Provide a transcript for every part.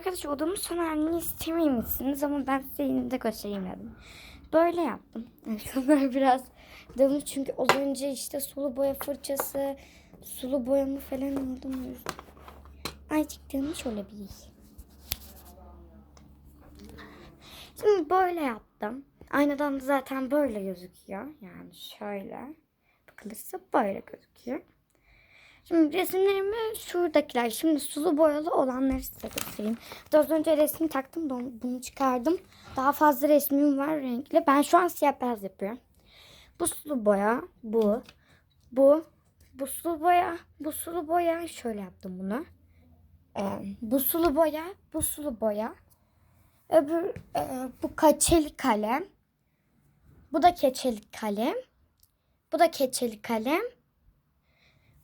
Arkadaşlar odamın son halini istemiyor musunuz ama ben size yine de göstereyim dedim. Böyle yaptım. Şunlar biraz dağılmış çünkü az önce işte sulu boya fırçası, sulu boyamı falan aldım. yüzden. Azıcık dağılmış olabilir. Şimdi böyle yaptım. Aynadan da zaten böyle gözüküyor. Yani şöyle bakılırsa böyle gözüküyor. Şimdi resimlerimi şuradakiler. Şimdi sulu boyalı olanları size göstereyim. Daha önce resmi taktım da bunu çıkardım. Daha fazla resmim var renkli. Ben şu an siyah beyaz yapıyorum. Bu sulu boya, bu, bu, bu sulu boya, bu sulu boya. Şöyle yaptım bunu. Ee, bu sulu boya, bu sulu boya. Öbür e, bu keçeli kalem. Bu da keçeli kalem. Bu da keçeli kalem.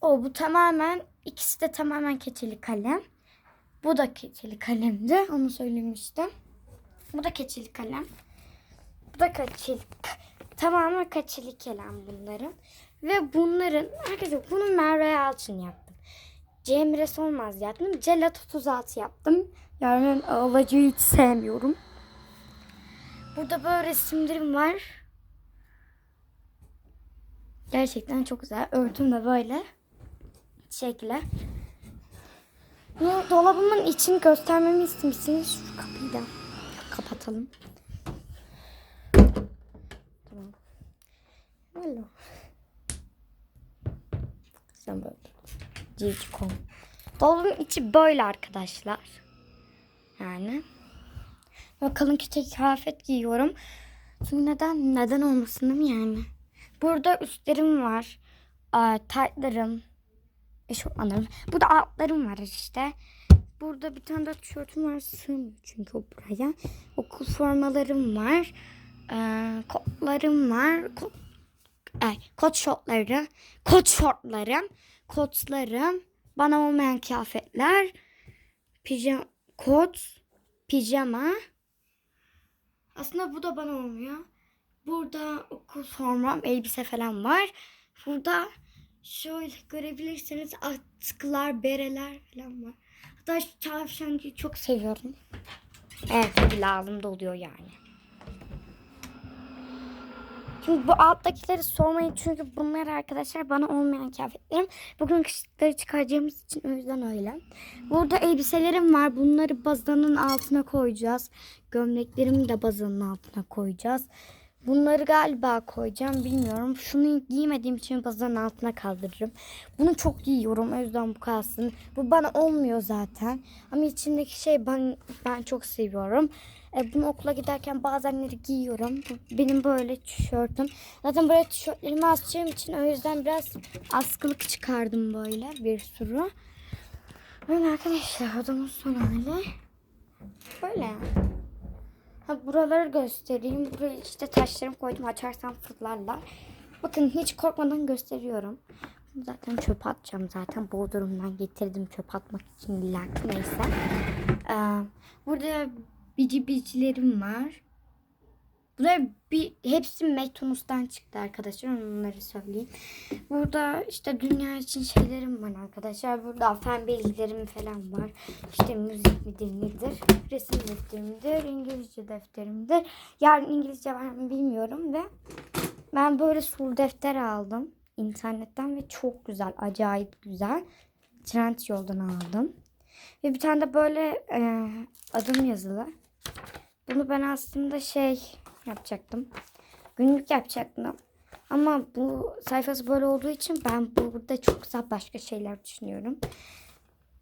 O bu tamamen ikisi de tamamen keçeli kalem. Bu da keçeli kalemdi. Onu söylemiştim. Bu da keçeli kalem. Bu da keçeli. Tamamen keçeli kalem bunların. Ve bunların arkadaşlar bunu Merve Yalçın yaptım. Cemre Solmaz yaptım. Celat 36 yaptım. Yani ben hiç sevmiyorum. Burada böyle resimlerim var. Gerçekten çok güzel. Örtüm de böyle şekilde. Bu dolabımın içini göstermemi istemişsiniz. Şu kapıyı da kapatalım. Tamam. Hello. Sen böyle. Cicikon. Dolabın içi böyle arkadaşlar. Yani. Bakalım tek kıyafet giyiyorum. Çünkü neden? Neden olmasın değil mi yani? Burada üstlerim var. Aa, taytlarım. Eşofmanlarım. Burada altlarım var işte. Burada bir tane de tişörtüm var. Sığmıyor çünkü o buraya. Okul formalarım var. Ee, kotlarım var. Kot, ay, kot şortları. Kot şortlarım. Kotlarım. Bana olmayan kıyafetler. Pijama, kot, pijama. Aslında bu da bana olmuyor. Burada okul formam, elbise falan var. Burada şöyle görebilirsiniz atkılar, bereler falan var. Hatta şu tavşancıyı çok seviyorum. Evet tabii lazım da oluyor yani. Şimdi bu alttakileri sormayın çünkü bunlar arkadaşlar bana olmayan kıyafetlerim. Bugün kışlıkları çıkaracağımız için o yüzden öyle. Burada elbiselerim var. Bunları bazanın altına koyacağız. Gömleklerimi de bazanın altına koyacağız. Bunları galiba koyacağım bilmiyorum. Şunu giymediğim için bazanın altına kaldırırım. Bunu çok giyiyorum o yüzden bu kalsın. Bu bana olmuyor zaten. Ama içindeki şey ben ben çok seviyorum. E, bunu okula giderken bazenleri giyiyorum. Bu benim böyle tişörtüm. Zaten böyle tişörtlerimi asacağım için o yüzden biraz askılık çıkardım böyle bir sürü. Böyle arkadaşlar odamın son hali. Böyle. Ha, buraları göstereyim. Buraya işte taşlarımı koydum. Açarsam fırlarlar. Bakın hiç korkmadan gösteriyorum. Zaten çöp atacağım zaten. Bodrum'dan getirdim çöp atmak için illa neyse. Ee, burada bici bicilerim var. Bunlar bir, hepsi Metunus'tan çıktı arkadaşlar. Onları söyleyeyim. Burada işte dünya için şeylerim var arkadaşlar. Burada fen bilgilerim falan var. İşte müzik midir nedir? Resim defterimdir. İngilizce defterimdir. Yarın İngilizce var mı bilmiyorum ve ben böyle sulu defter aldım internetten ve çok güzel. Acayip güzel. Trend yoldan aldım. Ve bir tane de böyle e, adım yazılı. Bunu ben aslında şey yapacaktım. Günlük yapacaktım. Ama bu sayfası böyle olduğu için ben burada çok güzel başka şeyler düşünüyorum.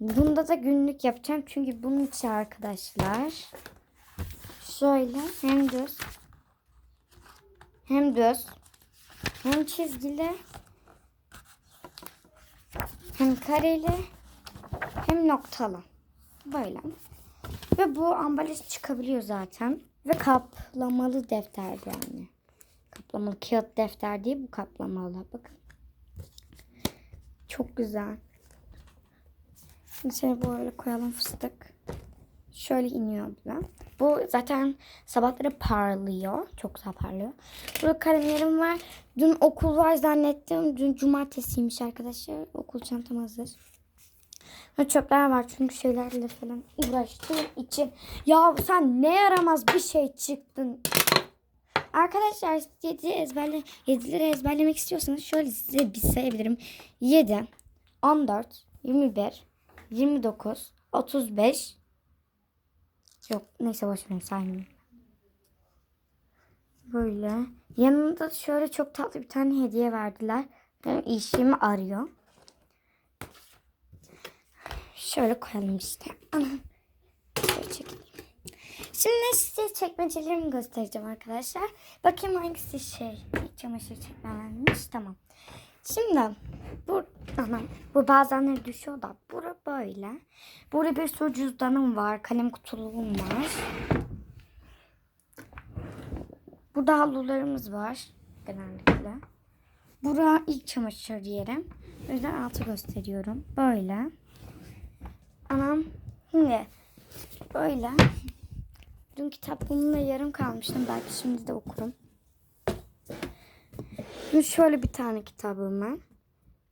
Bunda da günlük yapacağım. Çünkü bunun için arkadaşlar şöyle hem düz hem düz hem çizgili hem kareli hem noktalı. Böyle. Ve bu ambalaj çıkabiliyor zaten. Ve kaplamalı defter yani. Kaplamalı kağıt defter değil bu kaplamalı. Bakın. Çok güzel. Şimdi şöyle böyle koyalım fıstık. Şöyle iniyor buna. Bu zaten sabahları parlıyor. Çok güzel parlıyor. Burada kalemlerim var. Dün okul var zannettim. Dün cumartesiymiş arkadaşlar. Okul çantam hazır. Ve çöpler var çünkü şeylerle falan uğraştığım için. Ya sen ne yaramaz bir şey çıktın. Arkadaşlar 7 ezberle 7'leri ezberlemek istiyorsanız şöyle size bir sayabilirim. 7 14 21 29 35 Yok neyse boş verin saymayayım. Böyle. Yanında şöyle çok tatlı bir tane hediye verdiler. Benim işimi arıyor. Şöyle koyalım işte. Anam. Şöyle çekeyim. Şimdi size çekmecelerimi göstereceğim arkadaşlar. Bakayım hangisi şey. Çamaşır çekmelenmiş. Tamam. Şimdi bu anam bu bazenleri düşüyor da bura böyle. Burada bir sürü cüzdanım var. Kalem kutuluğum var. Burada havlularımız var genellikle. Bura ilk çamaşır yerim. O yüzden altı gösteriyorum. Böyle. Anam şimdi böyle. Dün kitap bununla yarım kalmıştım. Belki şimdi de okurum. Şimdi şöyle bir tane kitabım var.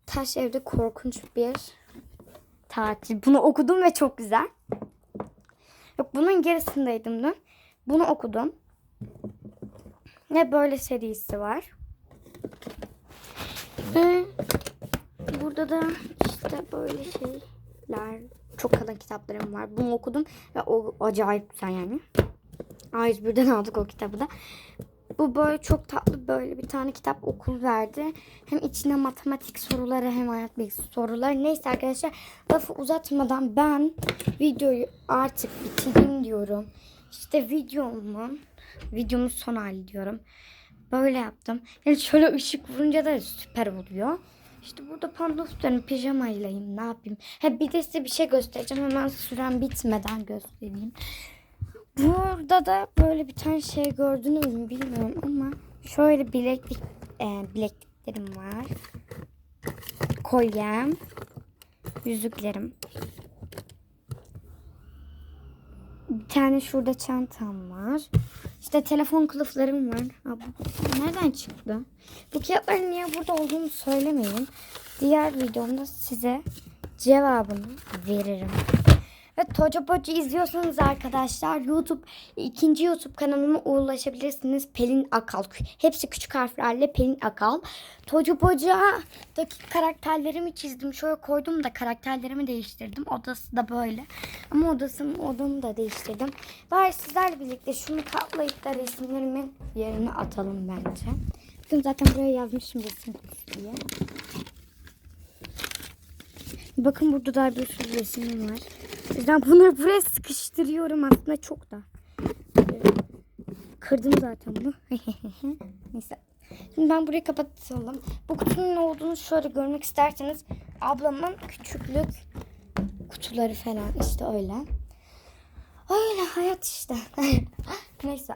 Taş Evde Korkunç Bir Tatil. Bunu okudum ve çok güzel. Yok bunun gerisindeydim dün. Bunu okudum. Ve böyle serisi var. Ve burada da işte böyle şeyler. Çok kalın kitaplarım var. Bunu okudum ve o acayip güzel yani. A101'den aldık o kitabı da. Bu böyle çok tatlı böyle bir tane kitap okul verdi. Hem içine matematik soruları hem hayat bilgisi soruları. Neyse arkadaşlar lafı uzatmadan ben videoyu artık bitireyim diyorum. İşte videomun videomun son hali diyorum. Böyle yaptım. Yani şöyle ışık vurunca da süper oluyor. İşte burada pantolonlarım pijamaylayım ne yapayım. Ha bir de size bir şey göstereceğim. Hemen süren bitmeden göstereyim. Burada da böyle bir tane şey gördünüz mü bilmiyorum ama şöyle bileklik e, bilekliklerim var. Kolyem, yüzüklerim. Bir tane şurada çantam var. İşte telefon kılıflarım var. Ha, bu nereden çıktı? Bu kağıtların niye burada olduğunu söylemeyin. Diğer videomda size cevabını veririm. Ve Toca Poca izliyorsanız arkadaşlar YouTube ikinci YouTube kanalıma ulaşabilirsiniz. Pelin Akal. Hepsi küçük harflerle Pelin Akal. Toca Poca'daki karakterlerimi çizdim. Şöyle koydum da karakterlerimi değiştirdim. Odası da böyle. Ama odasını odamı da değiştirdim. Bari sizlerle birlikte şunu katlayıp da resimlerimin yerine atalım bence. Bugün zaten buraya yazmışım resim diye. Bakın burada da bir sürü resimim var. Yüzden bunları buraya sıkıştırıyorum aslında çok da. Kırdım zaten bunu. Neyse. Şimdi ben burayı kapatalım. Bu kutunun ne olduğunu şöyle görmek isterseniz ablamın küçüklük kutuları falan işte öyle. Öyle hayat işte. Neyse.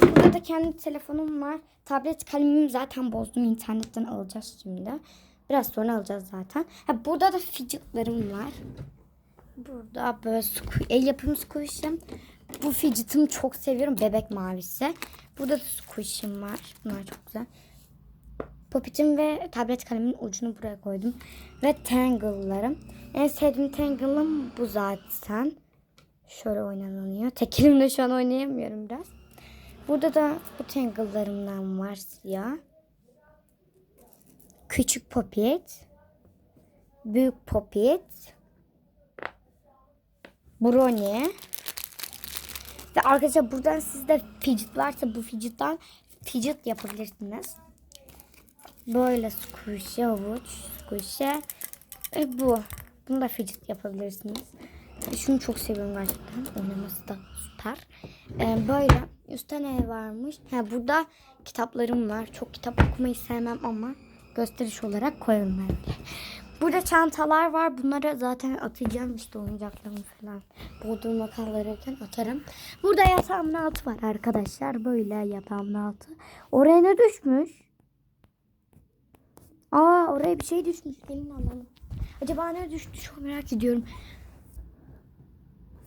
Burada da kendi telefonum var. Tablet kalemimi zaten bozdum. internetten alacağız şimdi. Biraz sonra alacağız zaten. Ha, burada da fidgetlarım var. Burada böyle squ- el yapımı squish'im. Bu fidget'ımı çok seviyorum. Bebek mavisi. Burada da squish'im var. Bunlar çok güzel. Popit'im ve tablet kalemin ucunu buraya koydum. Ve Tangle'larım. En sevdiğim Tangle'ım bu zaten. Şöyle oynanılıyor. Tek elimle şu an oynayamıyorum biraz. Burada da bu Tangle'larımdan var siyah. Küçük popit. Büyük popit. Brownie. Ve arkadaşlar buradan sizde fidget varsa bu fidget'tan fidget yapabilirsiniz. Böyle squishy avuç, squishy. Ve bu. Bunu da fidget yapabilirsiniz. Şunu çok seviyorum gerçekten. Oynaması da süper. Ee, böyle. Üstte ne varmış? Ha, burada kitaplarım var. Çok kitap okumayı sevmem ama gösteriş olarak koyarım ben de. Burada çantalar var. Bunları zaten atacağım işte oyuncaklarımı falan. Bodrum kalırken atarım. Burada yatağımın altı var arkadaşlar. Böyle yatağımın altı. Oraya ne düşmüş? Aa oraya bir şey düşmüş. Gelin alalım. Acaba ne düştü çok merak ediyorum.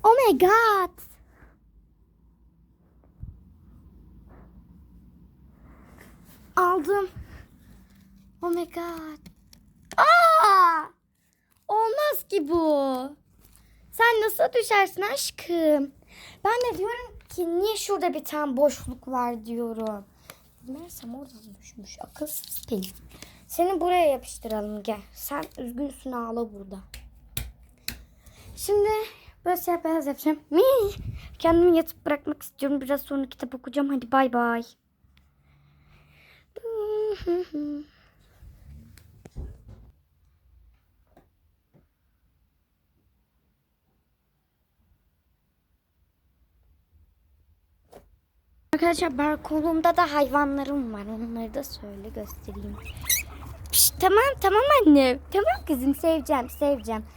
Oh my god. Aldım. Oh my god. Aa! olmaz ki bu. Sen nasıl düşersin aşkım? Ben de diyorum ki niye şurada bir tane boşluk var diyorum. Meğersem orada düşmüş. Akılsız Pelin. Seni buraya yapıştıralım gel. Sen üzgünsün ağla burada. Şimdi böyle siyah beyaz yapacağım. Mi? Kendimi yatıp bırakmak istiyorum. Biraz sonra kitap okuyacağım. Hadi bay bay. Arkadaşlar balkonumda da hayvanlarım var. Onları da söyle göstereyim. Pişt, tamam tamam anne. Tamam kızım seveceğim seveceğim.